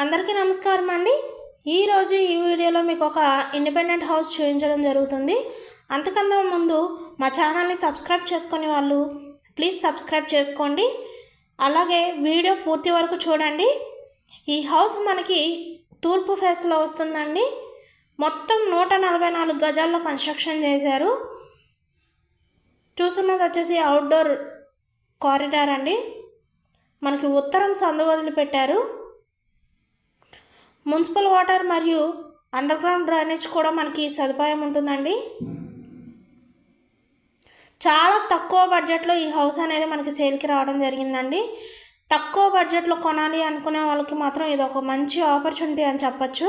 అందరికీ నమస్కారం అండి. ఈరోజు ఈ వీడియోలో మీకు ఒక ఇండిపెండెంట్ హౌస్ చూపించడం జరుగుతుంది. అంతకన్నా ముందు మా ఛానల్ని సబ్స్క్రైబ్ చేసుకునే వాళ్ళు ప్లీజ్ సబ్స్క్రైబ్ చేసుకోండి. అలాగే వీడియో పూర్తి వరకు చూడండి. ఈ హౌస్ మనకి తూర్పు ఫేస్లో వస్తుందండి. మొత్తం నూట నలభై నాలుగు గజాల్లో కన్స్ట్రక్షన్ చేశారు. చూస్తున్నది వచ్చేసి అవుట్డోర్ కారిడార్ అండి. మనకి ఉత్తరం సందు వదిలిపెట్టారు. మున్సిపల్ వాటర్ మరియు అండర్ గ్రౌండ్ డ్రైనేజ్ కూడా మనకి సదుపాయం ఉంటుందండి. చాలా తక్కువ బడ్జెట్లో ఈ హౌస్ అనేది మనకి సేల్కి రావడం జరిగిందండి. తక్కువ బడ్జెట్లో కొనాలి అనుకునే వాళ్ళకి మాత్రం ఇది ఒక మంచి ఆపర్చునిటీ అని చెప్పచ్చు.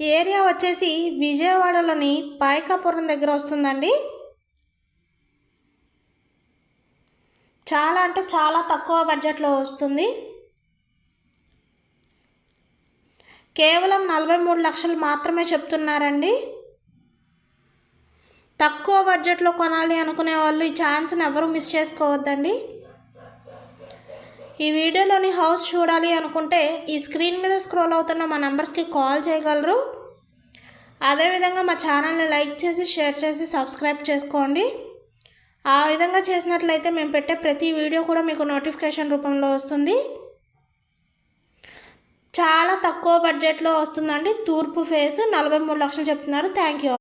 ఏరియా వచ్చేసి విజయవాడలోని పాయకాపురం దగ్గర వస్తుందండి. చాలా అంటే చాలా తక్కువ బడ్జెట్లో వస్తుంది. కేవలం నలభై మూడు లక్షలు మాత్రమే చెప్తున్నారండి. తక్కువ బడ్జెట్లో కొనాలి అనుకునే వాళ్ళు ఈ ఛాన్స్ని ఎవరు మిస్ చేసుకోవద్దండి. ఈ వీడియోలోని హౌస్ చూడాలి అనుకుంటే ఈ స్క్రీన్ మీద స్క్రోల్ అవుతున్న మా నంబర్స్కి కాల్ చేయగలరు. అదేవిధంగా మా ఛానల్ని లైక్ చేసి షేర్ చేసి సబ్స్క్రైబ్ చేసుకోండి. ఆ విధంగా చేసినట్లయితే మేము పెట్టే ప్రతి వీడియో కూడా మీకు నోటిఫికేషన్ రూపంలో వస్తుంది. చాలా తక్కువ బడ్జెట్లో వస్తుందండి. తూర్పు ఫేస్ నలభై మూడు లక్షలు చెప్తున్నారు. Thank you.